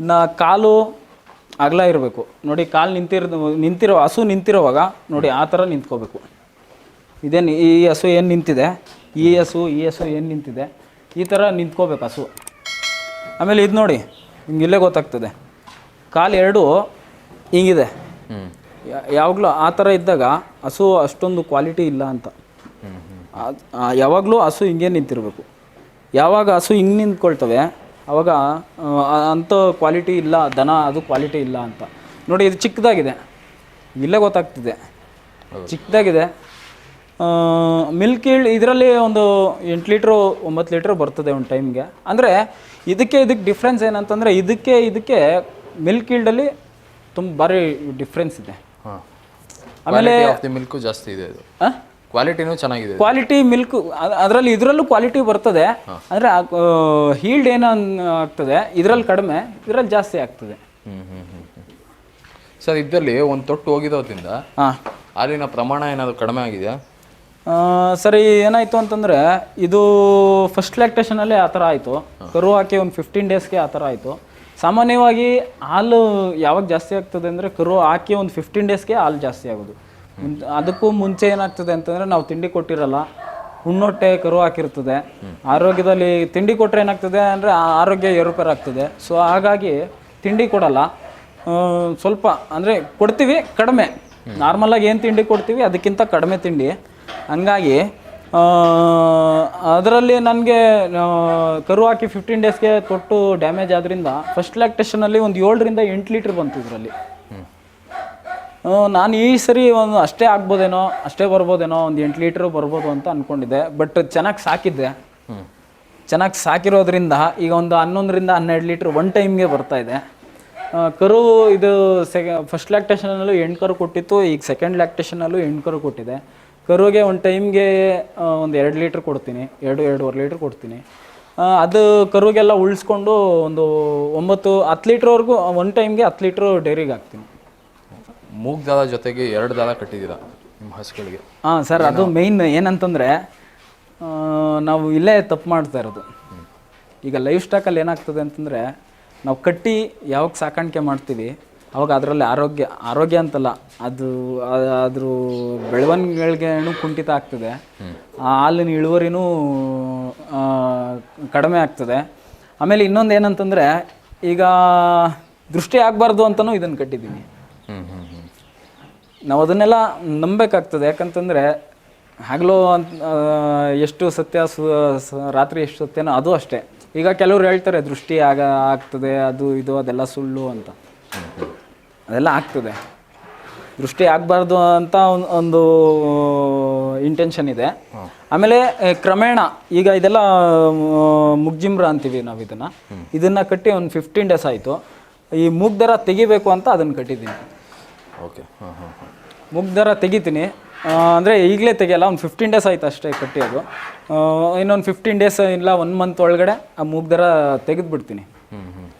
ನಾ ಕಾಲು ಅಗಲ ಇರಬೇಕು. ನೋಡಿ ಕಾಲು ನಿಂತಿರೋ ನಿಂತಿರೋ ಹಸು ನಿಂತಿರೋವಾಗ ನೋಡಿ ಆ ಥರ ನಿಂತ್ಕೋಬೇಕು. ಇದೇನು ಈ ಹಸು ಏನು ನಿಂತಿದೆ? ಈ ಹಸು ಈ ಹಸು ಏನು ನಿಂತಿದೆ? ಈ ಥರ ನಿಂತ್ಕೋಬೇಕು ಹಸು. ಆಮೇಲೆ ಇದು ನೋಡಿ ಹಿಂಗೆ ಇಲ್ಲೇ ಗೊತ್ತಾಗ್ತದೆ. ಕಾಲು ಎರಡು ಹಿಂಗಿದೆ. ಯಾವಾಗಲೂ ಆ ಥರ ಇದ್ದಾಗ ಹಸು ಅಷ್ಟೊಂದು ಕ್ವಾಲಿಟಿ ಇಲ್ಲ ಅಂತ. ಯಾವಾಗಲೂ ಹಸು ಹಿಂಗೆ ನಿಂತಿರಬೇಕು. ಯಾವಾಗ ಹಸು ಹಿಂಗೆ ನಿಂತ್ಕೊಳ್ತವೆ ಆವಾಗ ಅಂಥ ಕ್ವಾಲಿಟಿ ಇಲ್ಲ, ದನ ಅದು ಕ್ವಾಲಿಟಿ ಇಲ್ಲ ಅಂತ. ನೋಡಿ, ಇದು ಚಿಕ್ಕದಾಗಿದೆ. ಇಲ್ಲೇ ಗೊತ್ತಾಗ್ತಿದೆ. ಚಿಕ್ಕದಾಗಿದೆ. ಮಿಲ್ಕ್ ಇಳ್ ಇದರಲ್ಲಿ ಒಂದು ಎಂಟು ಲೀಟ್ರು ಒಂಬತ್ತು ಲೀಟ್ರ್ ಬರ್ತದೆ ಒಂದು ಟೈಮ್ಗೆ. ಅಂದರೆ ಇದಕ್ಕೆ ಇದಕ್ಕೆ ಡಿಫ್ರೆನ್ಸ್ ಏನಂತಂದರೆ ಇದಕ್ಕೆ ಇದಕ್ಕೆ ಮಿಲ್ಕ್ ಈಲ್ಡಲ್ಲಿ ತುಂಬ ಭಾರಿ ಡಿಫ್ರೆನ್ಸ್ ಇದೆ. ಹಾಂ. ಆಮೇಲೆ ಮಿಲ್ಕ್ ಜಾಸ್ತಿ ಇದೆ ಅದು ಆ? ಕ್ವಾಲಿಟಿನೂ ಚೆನ್ನಾಗಿದೆ ಕ್ವಾಲಿಟಿ ಮಿಲ್ಕ್ ಅದರಲ್ಲಿ ಇದರಲ್ಲೂ ಕ್ವಾಲಿಟಿ ಬರ್ತದೆ. ಅಂದರೆ ಹೀಲ್ಡ್ ಏನೋ ಆಗ್ತದೆ ಇದರಲ್ಲಿ ಕಡಿಮೆ ಇದರಲ್ಲಿ ಜಾಸ್ತಿ ಆಗ್ತದೆ. ಸರ್ ಇದರಲ್ಲಿ ಒಂದು ತೊಟ್ಟು ಹೋಗಿರೋದ್ರಿಂದ ಹಾಲಿನ ಪ್ರಮಾಣ ಏನಾದರೂ ಕಡಿಮೆ ಆಗಿದೆಯಾ? ಸರಿ ಏನಾಯಿತು ಅಂತಂದರೆ ಇದು ಫಸ್ಟ್ ಲ್ಯಾಕ್ಟೇಷನಲ್ಲಿ ಆ ಥರ ಆಯಿತು. ಕರು ಹಾಕಿ ಒಂದು ಫಿಫ್ಟೀನ್ ಡೇಸ್ಗೆ ಆ ಥರ ಆಯಿತು. ಸಾಮಾನ್ಯವಾಗಿ ಹಾಲು ಯಾವಾಗ ಜಾಸ್ತಿ ಆಗ್ತದೆ ಅಂದರೆ ಕರು ಹಾಕಿ ಒಂದು ಫಿಫ್ಟೀನ್ ಡೇಸ್ಗೆ ಹಾಲು ಜಾಸ್ತಿ ಆಗೋದು. ಅದಕ್ಕೂ ಮುಂಚೆ ಏನಾಗ್ತದೆ ಅಂತಂದರೆ ನಾವು ತಿಂಡಿ ಕೊಟ್ಟಿರಲ್ಲ ಹುಣ್ಣೊಟ್ಟೆ ಕರು ಹಾಕಿರ್ತದೆ. ಆರೋಗ್ಯದಲ್ಲಿ ತಿಂಡಿ ಕೊಟ್ಟರೆ ಏನಾಗ್ತದೆ ಅಂದರೆ ಆರೋಗ್ಯ ಏರುಪೇರಾಗ್ತದೆ. ಸೊ ಹಾಗಾಗಿ ತಿಂಡಿ ಕೊಡಲ್ಲ. ಸ್ವಲ್ಪ ಅಂದರೆ ಕೊಡ್ತೀವಿ ಕಡಿಮೆ. ನಾರ್ಮಲಾಗಿ ಏನು ತಿಂಡಿ ಕೊಡ್ತೀವಿ ಅದಕ್ಕಿಂತ ಕಡಿಮೆ ತಿಂಡಿ. ಹಂಗಾಗಿ ಅದರಲ್ಲಿ ನನಗೆ ಕರು ಹಾಕಿ ಫಿಫ್ಟೀನ್ ಡೇಸ್ಗೆ ತೊಟ್ಟು ಡ್ಯಾಮೇಜ್ ಆದ್ದರಿಂದ ಫಸ್ಟ್ ಲ್ಯಾಕ್ಟೇಷನಲ್ಲಿ ಒಂದು ಏಳರಿಂದ ಎಂಟು ಲೀಟ್ರ್ ಬಂತು ಇದರಲ್ಲಿ. ನಾನು ಈ ಸರಿ ಒಂದು ಅಷ್ಟೇ ಆಗ್ಬೋದೇನೋ ಅಷ್ಟೇ ಬರ್ಬೋದೇನೋ ಒಂದು ಎಂಟು ಲೀಟ್ರ್ ಬರ್ಬೋದು ಅಂತ ಅಂದ್ಕೊಂಡಿದ್ದೆ ಬಟ್ ಚೆನ್ನಾಗಿ ಸಾಕಿದ್ದೆ. ಚೆನ್ನಾಗಿ ಸಾಕಿರೋದ್ರಿಂದ ಈಗ ಒಂದು ಹನ್ನೊಂದರಿಂದ ಹನ್ನೆರಡು ಲೀಟ್ರ್ ಒನ್ ಟೈಮ್ಗೆ ಬರ್ತಾ ಇದೆ. ಕರು ಇದು ಸೆಕೆ ಫಸ್ಟ್ ಲ್ಯಾಕ್ಟೇಷನಲ್ಲೂ ಎಂಟು ಕರು ಕೊಟ್ಟಿತ್ತು ಈಗ ಸೆಕೆಂಡ್ ಲ್ಯಾಕ್ಟೇಷನಲ್ಲೂ ಎಂಟು ಕರು ಕೊಟ್ಟಿದೆ. ಕರುಗೆ ಒಂದು ಟೈಮ್ಗೆ ಒಂದು ಎರಡು ಲೀಟ್ರ್ ಕೊಡ್ತೀನಿ. ಎರಡು ಎರಡೂವರೆ ಲೀಟ್ರ್ ಕೊಡ್ತೀನಿ. ಅದು ಕರುವಿಗೆಲ್ಲ ಉಳಿಸ್ಕೊಂಡು ಒಂದು ಒಂಬತ್ತು ಹತ್ತು ಲೀಟ್ರ್ವರೆಗೂ ಒಂದು ಟೈಮ್ಗೆ ಹತ್ತು ಲೀಟ್ರ್ ಡೈರಿಗೆ ಹಾಕ್ತೀನಿ. ಮೂಗ್ ದಾದ ಜೊತೆಗೆ ಎರಡು ದಾದ ಕಟ್ಟಿದ್ದೀರಾ ನಿಮ್ಮ ಹಸುಗಳಿಗೆ? ಹಾಂ ಸರ್ ಅದು ಮೇಯ್ನ್ ಏನಂತಂದರೆ ನಾವು ಇಲ್ಲೇ ತಪ್ಪು ಮಾಡ್ತಾ ಇರೋದು. ಈಗ ಲೈಫ್ ಸ್ಟಾಕಲ್ಲಿ ಏನಾಗ್ತದೆ ಅಂತಂದರೆ ನಾವು ಕಟ್ಟಿ ಯಾವಾಗ ಸಾಕಾಣಿಕೆ ಮಾಡ್ತೀವಿ ಅವಾಗ ಅದರಲ್ಲಿ ಆರೋಗ್ಯ ಆರೋಗ್ಯ ಅಂತಲ್ಲ ಅದು ಅದ್ರ ಬೆಳವಣಿಗೆಗಳಿಗೆ ಕುಂಠಿತ ಆಗ್ತದೆ. ಆ ಹಾಲಿನ ಇಳುವರಿನೂ ಕಡಿಮೆ ಆಗ್ತದೆ. ಆಮೇಲೆ ಇನ್ನೊಂದು ಏನಂತಂದರೆ ಈಗ ದೃಷ್ಟಿ ಆಗಬಾರ್ದು ಅಂತಲೂ ಇದನ್ನು ಕಟ್ಟಿದ್ದೀನಿ ನಾವು ಅದನ್ನೆಲ್ಲ ನಂಬಬೇಕಾಗ್ತದೆ. ಯಾಕಂತಂದರೆ ಹಗಲು ಅಂತ ಎಷ್ಟು ಸತ್ಯ ಸು- ರಾತ್ರಿ ಎಷ್ಟು ಸತ್ಯನೋ ಅದು ಅಷ್ಟೇ. ಈಗ ಕೆಲವ್ರು ಹೇಳ್ತಾರೆ ದೃಷ್ಟಿ ಆಗ ಆಗ್ತದೆ ಅದು ಇದು ಅದೆಲ್ಲ ಸುಳ್ಳು ಅಂತ. ಅದೆಲ್ಲ ಆಗ್ತದೆ. ದೃಷ್ಟಿ ಆಗಬಾರ್ದು ಅಂತ ಒಂದ್- ಒಂದು ಇಂಟೆನ್ಷನ್ ಇದೆ. ಆಮೇಲೆ ಕ್ರಮೇಣ ಈಗ ಇದೆಲ್ಲ ಮುಗ್ಜಿಮ್ರ ಅಂತೀವಿ ನಾವು ಇದನ್ನು. ಇದನ್ನು ಕಟ್ಟಿ ಒಂದು ಫಿಫ್ಟೀನ್ ಡೇಸ್ ಆಯಿತು. ಈ ಮೂಗ್ ದರ ತೆಗಿಬೇಕು ಅಂತ ಅದನ್ನು ಕಟ್ಟಿದ್ದೀನಿ. ಓಕೆ. ಹಾಂ ಹಾಂ ಹಾಂ. ಮುಗ್ ದರ ತೆಗಿತೀನಿ. ಅಂದರೆ ಈಗಲೇ ತೆಗಿಯಲ್ಲ ಒಂದು ಫಿಫ್ಟೀನ್ ಡೇಸ್ ಆಯಿತು ಅಷ್ಟೇ ಕಟ್ಟಿ ಅದು ಇನ್ನೊಂದು ಫಿಫ್ಟೀನ್ ಡೇಸ್ ಇಲ್ಲ ಒನ್ ಮಂತ್ ಒಳಗಡೆ ಆ ಮೂಗ್ ದರ ತೆಗೆದುಬಿಡ್ತೀನಿ.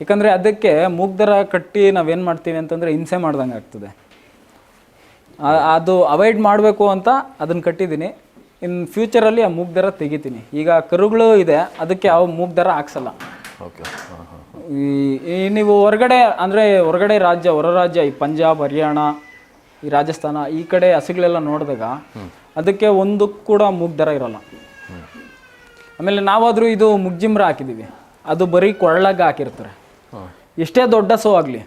ಯಾಕಂದರೆ ಅದಕ್ಕೆ ಮೂಗ್ದರ ಕಟ್ಟಿ ನಾವೇನು ಮಾಡ್ತೀವಿ ಅಂತಂದರೆ ಹಿಂಸೆ ಮಾಡ್ದಂಗೆ ಆಗ್ತದೆ. ಅದು ಅವಾಯ್ಡ್ ಮಾಡಬೇಕು ಅಂತ ಅದನ್ನು ಕಟ್ಟಿದ್ದೀನಿ. ಇನ್ನು ಫ್ಯೂಚರಲ್ಲಿ ಆ ಮೂಗ್ ದರ ತೆಗಿತೀನಿ. ಈಗ ಕರುಗಳು ಇದೆ ಅದಕ್ಕೆ ಅವು ಮೂಗ್ ದರ ಹಾಕ್ಸಲ್ಲ ಈ ಈ ನೀವು ಹೊರಗಡೆ ಅಂದರೆ ಹೊರಗಡೆ ರಾಜ್ಯ ಹೊರ ರಾಜ್ಯ ಈ ಪಂಜಾಬ್ ಹರಿಯಾಣ ಈ ರಾಜಸ್ಥಾನ ಈ ಕಡೆ ಹಸುಗಳೆಲ್ಲ ನೋಡಿದಾಗ ಅದಕ್ಕೆ ಒಂದು ಕೂಡ ಮೂಗ್ ದರ ಇರೋಲ್ಲ ಆಮೇಲೆ ನಾವಾದರೂ ಇದು ಮುಗ್ಜಿಮ್ರ ಹಾಕಿದ್ದೀವಿ. ಅದು ಬರೀ ಕೊಳ್ಳಗ ಹಾಕಿರ್ತಾರೆ. ಎಷ್ಟೇ ದೊಡ್ಡ ಸೋ ಆಗಲಿ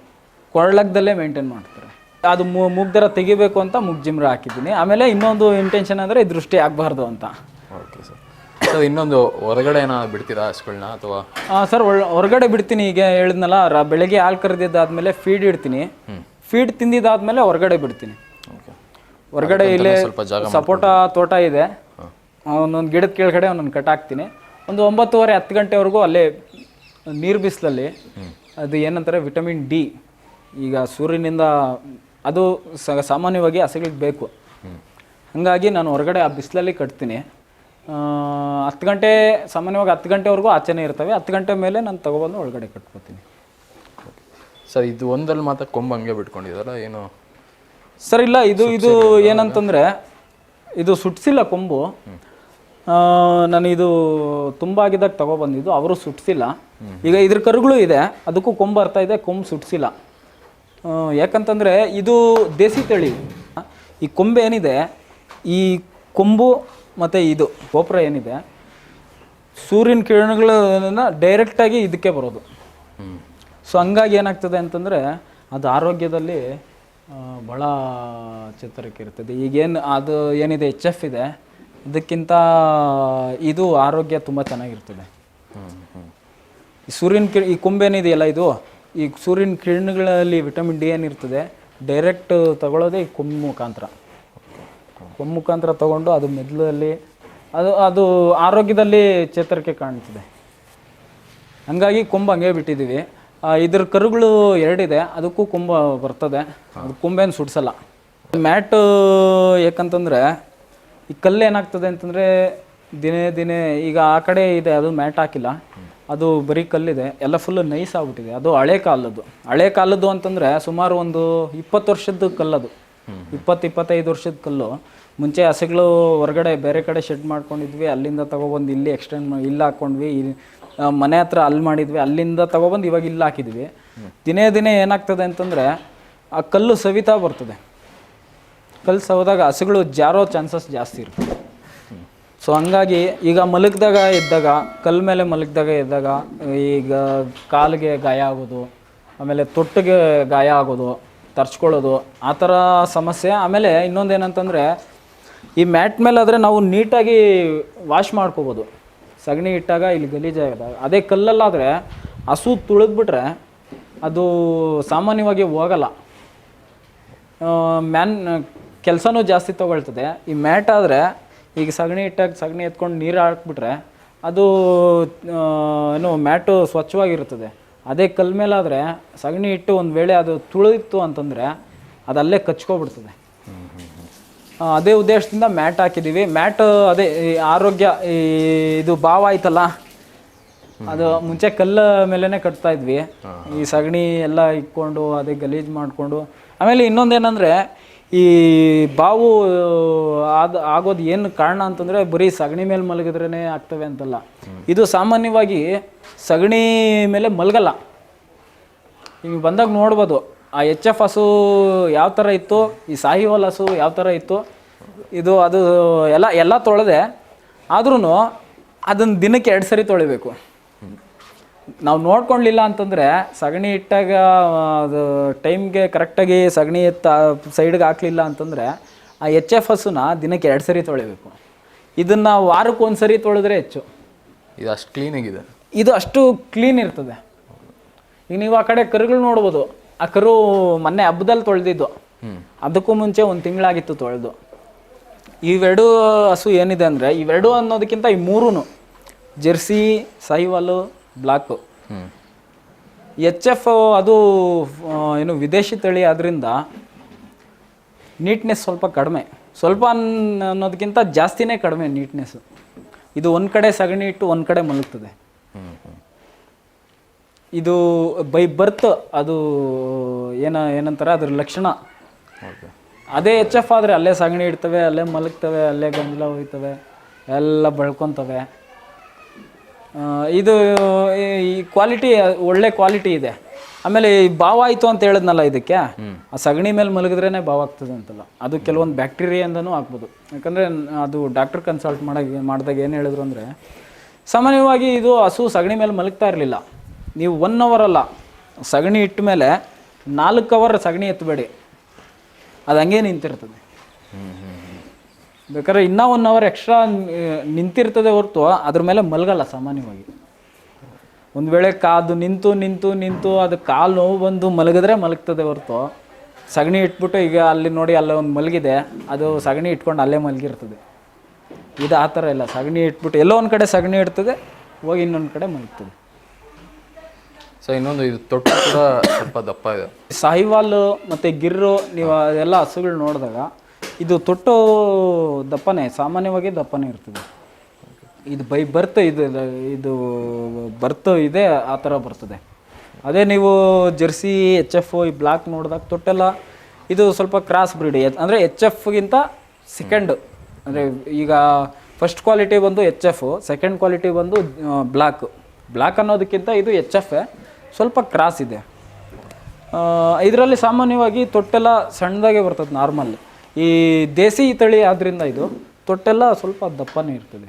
ಕೊಳ್ಳಗದಲ್ಲೇ ಮೇಂಟೈನ್ ಮಾಡ್ತಾರೆ. ಅದು ಮು- ಮೂಗ್ ತೆಗಿಬೇಕು ಅಂತ ಮುಗ್ಜಿಮ್ರ ಹಾಕಿದ್ದೀನಿ. ಆಮೇಲೆ ಇನ್ನೊಂದು ಇಂಟೆನ್ಷನ್ ಅಂದರೆ ದೃಷ್ಟಿ ಆಗಬಾರ್ದು ಅಂತ. ಓಕೆ ಸರ್ ಸರ್ ಇನ್ನೊಂದು ಹೊರಗಡೆ ಏನಾದ್ರು ಬಿಡ್ತೀರಾ ಹಸುಗಳನ್ನ ಅಥವಾ? ಸರ್ ಹೊರಗಡೆ ಬಿಡ್ತೀನಿ ಈಗ ಹೇಳಿದ್ನಲ್ಲ ರ ಬೆಳಗ್ಗೆ ಹಾಲು ಕರೆದಿದ್ದಾದ್ಮೇಲೆ ಫೀಡ್ ಇಡ್ತೀನಿ. ಫೀಡ್ ತಿಂದಿದ್ದಾದ್ಮೇಲೆ ಹೊರಗಡೆ ಬಿಡ್ತೀನಿ. ಓಕೆ ಹೊರಗಡೆ ಇಲ್ಲೇ ಸಪೋಟ ತೋಟ ಇದೆ. ಒಂದೊಂದು ಗಿಡದ ಕೆಳಗಡೆ ಒಂದೊಂದು ಹಾಕ್ತೀನಿ. ಒಂದು ಒಂಬತ್ತುವರೆ ಹತ್ತು ಗಂಟೆವರೆಗೂ ಅಲ್ಲೇ ನೀರು ಬಿಸಿಲಲ್ಲಿ ಅದು ಏನಂತಾರೆ ವಿಟಮಿನ್ ಡಿ. ಈಗ ಸೂರ್ಯನಿಂದ ಅದು ಸ ಸಾಮಾನ್ಯವಾಗಿ ಹಸುಗಳಿಗೆ ಬೇಕು. ಹಾಗಾಗಿ ನಾನು ಹೊರಗಡೆ ಆ ಬಿಸಿಲಲ್ಲಿ ಕಟ್ತೀನಿ. ಹತ್ತು ಗಂಟೆ ಸಾಮಾನ್ಯವಾಗಿ ಹತ್ತು ಗಂಟೆವರೆಗೂ ಆಚೆನೇ ಇರ್ತವೆ. ಹತ್ತು ಗಂಟೆ ಮೇಲೆ ನಾನು ತೊಗೊಬಂದು ಒಳಗಡೆ ಕಟ್ಕೋತೀನಿ. ಸರ್ ಇದು ಒಂದಲ್ಲಿ ಮಾತ್ರ ಕೊಂಬು ಹಂಗೆ ಬಿಟ್ಕೊಂಡಿದ್ದಾರಾ? ಏನು? ಸರ್ ಇಲ್ಲ ಇದು ಇದು ಏನಂತಂದರೆ ಇದು ಸುಟ್ಸಿಲ್ಲ ಕೊಂಬು. ನಾನು ಇದು ತುಂಬ ಆಗಿದ್ದಾಗ ತಗೊಬಂದಿದ್ದು, ಅವರು ಸುಟ್ಸಿಲ್ಲ. ಈಗ ಇದ್ರ ಕರುಗಳು ಇದೆ, ಅದಕ್ಕೂ ಕೊಂಬು ಬರ್ತಾ ಇದೆ, ಕೊಂಬು ಸುಟ್ಸಿಲ್ಲ. ಯಾಕಂತಂದರೆ ಇದು ದೇಸಿ ತಳಿ. ಈ ಕೊಂಬೆ ಏನಿದೆ, ಈ ಕೊಂಬು ಮತ್ತು ಇದು ಗೋಪುರ ಏನಿದೆ, ಸೂರ್ಯನ ಕಿರಣಗಳನ್ನ ಡೈರೆಕ್ಟಾಗಿ ಇದಕ್ಕೆ ಬರೋದು. ಸೊ ಹಂಗಾಗಿ ಏನಾಗ್ತದೆ ಅಂತಂದರೆ, ಅದು ಆರೋಗ್ಯದಲ್ಲಿ ಭಾಳ ಚೇತರಿಕೆ ಇರ್ತದೆ. ಈಗೇನು, ಅದು ಏನಿದೆ ಎಚ್ ಎಫ್ ಇದೆ. ಅದಕ್ಕಿಂತ ಇದು ಆರೋಗ್ಯ ತುಂಬ ಚೆನ್ನಾಗಿರ್ತದೆ. ಈ ಸೂರ್ಯನ ಕಿ ಈ ಕೊಂಬೇನಿದೆಯಲ್ಲ ಇದು, ಈ ಸೂರ್ಯನ ಕಿರಣಗಳಲ್ಲಿ ವಿಟಮಿನ್ ಡಿ ಏನಿರ್ತದೆ, ಡೈರೆಕ್ಟ್ ತಗೊಳ್ಳೋದೇ ಈ ಕೊಂಬು ಮುಖಾಂತರ. ಕೊಂಬು ಮುಖಾಂತರ ತಗೊಂಡು ಅದು ಮೆದುಳಲ್ಲಿ, ಅದು ಅದು ಆರೋಗ್ಯದಲ್ಲಿ ಚೇತರಿಕೆ ಕಾಣ್ತದೆ. ಹಂಗಾಗಿ ಕೊಂಬು ಹಂಗೆ ಬಿಟ್ಟಿದ್ದೀವಿ. ಇದ್ರ ಕರುಗಳು ಎರಡಿದೆ, ಅದಕ್ಕೂ ಕೊಂಬ ಬರ್ತದೆ. ಅದು ಕೊಂಬೇನು ಸುಡ್ಸಲ್ಲ. ಮ್ಯಾಟ್ ಯಾಕಂತಂದರೆ ಈ ಕಲ್ಲು ಏನಾಗ್ತದೆ ಅಂತಂದರೆ ದಿನೇ ದಿನೇ ಈಗ ಆ ಕಡೆ ಇದೆ ಅದು ಮ್ಯಾಟ್ ಹಾಕಿಲ್ಲ. ಅದು ಬರೀ ಕಲ್ಲಿದೆ ಎಲ್ಲ ಫುಲ್ಲು ನೈಸ್ ಆಗ್ಬಿಟ್ಟಿದೆ. ಅದು ಹಳೆ ಕಾಲದ್ದು. ಹಳೆ ಕಾಲದ್ದು ಅಂತಂದರೆ ಸುಮಾರು ಒಂದು ಇಪ್ಪತ್ತು ವರ್ಷದ ಕಲ್ಲದು ಇಪ್ಪತ್ತು ಇಪ್ಪತ್ತೈದು ವರ್ಷದ ಕಲ್ಲು. ಮುಂಚೆ ಹಸುಗಳು ಹೊರಗಡೆ ಬೇರೆ ಕಡೆ ಶೆಡ್ ಮಾಡ್ಕೊಂಡಿದ್ವಿ ಅಲ್ಲಿಂದ ತೊಗೊಬಂದು ಇಲ್ಲಿ ಎಕ್ಸ್ಟೆಂಡ್ ಮಾಡಿ ಇಲ್ಲಿ ಹಾಕ್ಕೊಂಡ್ವಿ ಇಲ್ಲಿ ಮನೆ ಹತ್ರ ಅಲ್ಲಿ ಮಾಡಿದ್ವಿ ಅಲ್ಲಿಂದ ತೊಗೊಬಂದು ಇವಾಗ ಇಲ್ಲಿ ಹಾಕಿದ್ವಿ. ದಿನೇ ದಿನೇ ಏನಾಗ್ತದೆ ಅಂತಂದರೆ ಆ ಕಲ್ಲು ಸವಿತಾ ಬರ್ತದೆ. ಕಲ್ಲು ಹೋದಾಗ ಹಸುಗಳು ಜಾರೋ ಚಾನ್ಸಸ್ ಜಾಸ್ತಿ ಇರುತ್ತೆ. ಸೊ ಹಂಗಾಗಿ ಈಗ ಮಲಗಿದಾಗ ಇದ್ದಾಗ, ಕಲ್ ಮೇಲೆ ಮಲಗಿದಾಗ ಇದ್ದಾಗ, ಈಗ ಕಾಲಿಗೆ ಗಾಯ ಆಗೋದು, ಆಮೇಲೆ ತೊಟ್ಟಿಗೆ ಗಾಯ ಆಗೋದು, ತರ್ಚ್ಕೊಳ್ಳೋದು, ಆ ಥರ ಸಮಸ್ಯೆ. ಆಮೇಲೆ ಇನ್ನೊಂದು ಏನಂತಂದರೆ, ಈ ಮ್ಯಾಟ್ ಮೇಲೆ ಆದರೆ ನಾವು ನೀಟಾಗಿ ವಾಶ್ ಮಾಡ್ಕೋಬೋದು. ಸಗಣಿ ಇಟ್ಟಾಗ ಇಲ್ಲಿ ಗಲೀಜಾಗಿದ್ದಾಗ ಅದೇ ಕಲ್ಲಲ್ಲಾದರೆ ಹಸು ತುಳಿದ್ಬಿಟ್ರೆ ಅದು ಸಾಮಾನ್ಯವಾಗಿ ಹೋಗಲ್ಲ. ಮ್ಯಾನ್ ಕೆಲಸನೂ ಜಾಸ್ತಿ ತೊಗೊಳ್ತದೆ. ಈ ಮ್ಯಾಟ್ ಆದರೆ ಈಗ ಸಗಣಿ ಇಟ್ಟಾಗ ಸಗಣಿ ಎತ್ಕೊಂಡು ನೀರು ಹಾಕ್ಬಿಟ್ರೆ ಅದು ಏನು ಮ್ಯಾಟು ಸ್ವಚ್ಛವಾಗಿರುತ್ತದೆ. ಅದೇ ಕಲ್ ಮೇಲಾದರೆ ಸಗಣಿ ಇಟ್ಟು ಒಂದು ವೇಳೆ ಅದು ತುಳಿತು ಅಂತಂದರೆ ಅದು ಅಲ್ಲೇ ಕಚ್ಕೊಬಿಡ್ತದೆ ಅದೇ ಉದ್ದೇಶದಿಂದ ಮ್ಯಾಟ್ ಹಾಕಿದ್ದೀವಿ ಮ್ಯಾಟ್ ಅದೇ ಆರೋಗ್ಯ, ಈ ಇದು ಭಾವ ಆಯ್ತಲ್ಲ? ಅದು ಮುಂಚೆ ಕಲ್ಲು ಮೇಲೇ ಕಟ್ತಾ ಇದ್ವಿ. ಈ ಸಗಣಿ ಎಲ್ಲ ಇಟ್ಕೊಂಡು ಅದೇ ಗಲೀಜು ಮಾಡಿಕೊಂಡು. ಆಮೇಲೆ ಇನ್ನೊಂದೇನಂದರೆ ಈ ಬಾವು ಆದ ಆಗೋದು ಏನು ಕಾರಣ ಅಂತಂದರೆ ಬರೀ ಸಗಣಿ ಮೇಲೆ ಮಲಗಿದ್ರೇ ಆಗ್ತವೆ ಅಂತಲ್ಲ. ಇದು ಸಾಮಾನ್ಯವಾಗಿ ಸಗಣಿ ಮೇಲೆ ಮಲಗಲ್ಲ. ನೀವು ಬಂದಾಗ ನೋಡ್ಬೋದು ಆ ಎಚ್ ಎಫ್ ಹಸು ಯಾವ ಥರ ಇತ್ತು ಈ ಸಾಹಿವಾಲ್ ಹಸು ಯಾವ ಥರ ಇತ್ತು ಇದು ಅದು ಎಲ್ಲ ಎಲ್ಲ ತೊಳೆದೆ ಆದ್ರೂ ಅದನ್ನು ದಿನಕ್ಕೆ ಎರಡು ಸರಿ ತೊಳಿಬೇಕು. ನಾವು ನೋಡ್ಕೊಳ್ಲಿಲ್ಲ ಅಂತಂದರೆ ಸಗಣಿ ಇಟ್ಟಾಗ ಅದು ಟೈಮ್ಗೆ ಕರೆಕ್ಟಾಗಿ ಸಗಣಿ ಎತ್ತ ಸೈಡ್ಗೆ ಹಾಕ್ಲಿಲ್ಲ ಅಂತಂದರೆ ಆ ಎಚ್ ಎಫ್ ಹಸುನ ದಿನಕ್ಕೆ ಎರಡು ಸರಿ ತೊಳಿಬೇಕು. ಇದನ್ನು ವಾರಕ್ಕೆ ಒಂದು ಸರಿ ತೊಳೆದ್ರೆ ಹೆಚ್ಚು. ಇದು ಅಷ್ಟು ಕ್ಲೀನಾಗಿದೆ ಇದು ಅಷ್ಟು ಕ್ಲೀನ್ ಇರ್ತದೆ. ಈಗ ನೀವು ಆ ಕಡೆ ಕರುಗಳು ನೋಡ್ಬೋದು. ಆ ಕರು ಮೊನ್ನೆ ಹಬ್ಬದಲ್ಲಿ ತೊಳೆದಿದ್ದು. ಅದಕ್ಕೂ ಮುಂಚೆ ಒಂದು ತಿಂಗಳಾಗಿತ್ತು ತೊಳೆದು. ಇವೆರಡು ಹಸು ಏನಿದೆ ಅಂದರೆ ಇವೆರಡು ಅನ್ನೋದಕ್ಕಿಂತ ಈ ಮೂರೂ Jersey Sahiwal black H F ಅದು ಏನು ವಿದೇಶಿ ತಳಿ ಆದ್ದರಿಂದ ನೀಟ್ನೆಸ್ ಸ್ವಲ್ಪ ಕಡಿಮೆ. ಸ್ವಲ್ಪ ಅನ್- ಅನ್ನೋದಕ್ಕಿಂತ ಜಾಸ್ತಿನೇ ಕಡಿಮೆ ನೀಟ್ನೆಸ್ ಇದು ಒಂದು ಕಡೆ ಸಗಣಿ ಇಟ್ಟು ಒಂದು ಕಡೆ ಮಲಗ್ತದೆ. ಇದು ಬೈ ಬರ್ತ್ ಅದು ಏನ ಏನಂತಾರೆ ಅದ್ರ ಲಕ್ಷಣ. ಅದೇ ಎಚ್ ಎಫ್ ಆದರೆ ಅಲ್ಲೇ ಸಗಣಿ ಇಡ್ತವೆ ಅಲ್ಲೇ ಮಲಗ್ತವೆ ಅಲ್ಲೇ ಗಂಜಲ ಹೋಯ್ತವೆ ಎಲ್ಲ ಬಳ್ಕೊತವೆ. ಇದು ಈ- ಕ್ವಾಲಿಟಿ ಒಳ್ಳೆ ಕ್ವಾಲಿಟಿ ಇದೆ. ಆಮೇಲೆ ಈ ಬಾವ ಆಯಿತು ಅಂತ ಹೇಳಿದ್ನಲ್ಲ ಇದಕ್ಕೆ ಆ ಸಗಣಿ ಮೇಲೆ ಮಲಗಿದ್ರೇ ಬಾವ ಆಗ್ತದೆ ಅಂತಲ್ಲ. ಅದು ಕೆಲವೊಂದು ಬ್ಯಾಕ್ಟೀರಿಯಾಯಿಂದನೂ ಆಗ್ಬೋದು. ಯಾಕಂದರೆ ಅದು ಡಾಕ್ಟರ್ ಕನ್ಸಲ್ಟ್ ಮಾಡಾಗ ಮಾಡಿದಾಗ ಏನು ಹೇಳಿದ್ರು ಅಂದರೆ ಸಾಮಾನ್ಯವಾಗಿ ಇದು ಹಸು ಸಗಣಿ ಮೇಲೆ ಮಲಗ್ತಾ ಇರಲಿಲ್ಲ. ನೀವು ಒನ್ ಅವರ್ ಅಲ್ಲ ಸಗಣಿ ಇಟ್ಟ ಮೇಲೆ ನಾಲ್ಕು ಅವರ್ ಸಗಣಿ ಎತ್ತಬೇಡಿ ಅದು ಹಂಗೆ ನಿಂತಿರ್ತದೆ. ಬೇಕಾದ್ರೆ ಇನ್ನೂ ಒನ್ ಅವರ್ ಎಕ್ಸ್ಟ್ರಾ ನಿಂತಿರ್ತದೆ ಹೊರತು ಅದ್ರ ಮೇಲೆ ಮಲಗಲ್ಲ ಸಾಮಾನ್ಯವಾಗಿ. ಒಂದು ವೇಳೆ ಕಾದು ನಿಂತು ನಿಂತು ನಿಂತು ಅದು ಕಾಲು ನೋವು ಬಂದು ಮಲಗಿದ್ರೆ ಮಲಗ್ತದೆ ಹೊರತು. ಸಗಣಿ ಇಟ್ಬಿಟ್ಟು ಈಗ ಅಲ್ಲಿ ನೋಡಿ ಅಲ್ಲೇ ಒಂದು ಮಲಗಿದೆ ಅದು ಸಗಣಿ ಇಟ್ಕೊಂಡು ಅಲ್ಲೇ ಮಲಗಿರ್ತದೆ. ಇದು ಆ ಥರ ಇಲ್ಲ ಸಗಣಿ ಇಟ್ಬಿಟ್ಟು ಎಲ್ಲೋ ಒಂದು ಕಡೆ ಸಗಣಿ ಇಡ್ತದೆ ಹೋಗಿ ಇನ್ನೊಂದು ಕಡೆ ಮಲಗ್ತದೆ. ಸೊ ಇನ್ನೊಂದು ಇದು ತೊಟ್ಟು ಕೂಡ ಸ್ವಲ್ಪ ದಪ್ಪ ಇದೆ. ಸಾಹಿವಾಲು ಮತ್ತು ಗಿರ್ರು ನೀವು ಅದೆಲ್ಲ ಹಸುಗಳು ನೋಡಿದಾಗ ಇದು ತೊಟ್ಟು ದಪ್ಪನೇ, ಸಾಮಾನ್ಯವಾಗಿ ದಪ್ಪನೇ ಇರ್ತದೆ. ಇದು ಬೈ ಬರ್ತ್, ಇದು ಇದು ಬರ್ತ್ ಇದೆ, ಆ ಥರ ಬರ್ತದೆ. ಅದೇ ನೀವು ಜೆರ್ಸಿ ಎಚ್ ಎಫ್ ಈ ಬ್ಲಾಕ್ ನೋಡಿದಾಗ ತೊಟ್ಟೆಲ್ಲ ಇದು ಸ್ವಲ್ಪ ಕ್ರಾಸ್ ಬ್ರೀಡ್ ಅಂದರೆ ಎಚ್ ಎಫ್ಗಿಂತ ಸೆಕೆಂಡ್ ಅಂದರೆ ಈಗ ಫಸ್ಟ್ ಕ್ವಾಲಿಟಿ ಬಂದು ಎಚ್ ಎಫ್ ಸೆಕೆಂಡ್ ಕ್ವಾಲಿಟಿ ಬಂದು ಬ್ಲ್ಯಾಕ್ ಬ್ಲ್ಯಾಕ್ ಅನ್ನೋದಕ್ಕಿಂತ ಇದು ಎಚ್ ಎಫ್ ಸ್ವಲ್ಪ ಕ್ರಾಸ್ ಇದೆ. ಇದರಲ್ಲಿ ಸಾಮಾನ್ಯವಾಗಿ ತೊಟ್ಟೆಲ್ಲ ಸಣ್ಣದಾಗೆ ಬರ್ತದೆ, ನಾರ್ಮಲ್. ಈ ದೇಸಿ ತಳಿ ಆದ್ರಿಂದ ಇದು ತೊಟ್ಟೆಲ್ಲ ಸ್ವಲ್ಪ ದಪ್ಪನೇ ಇರ್ತದೆ.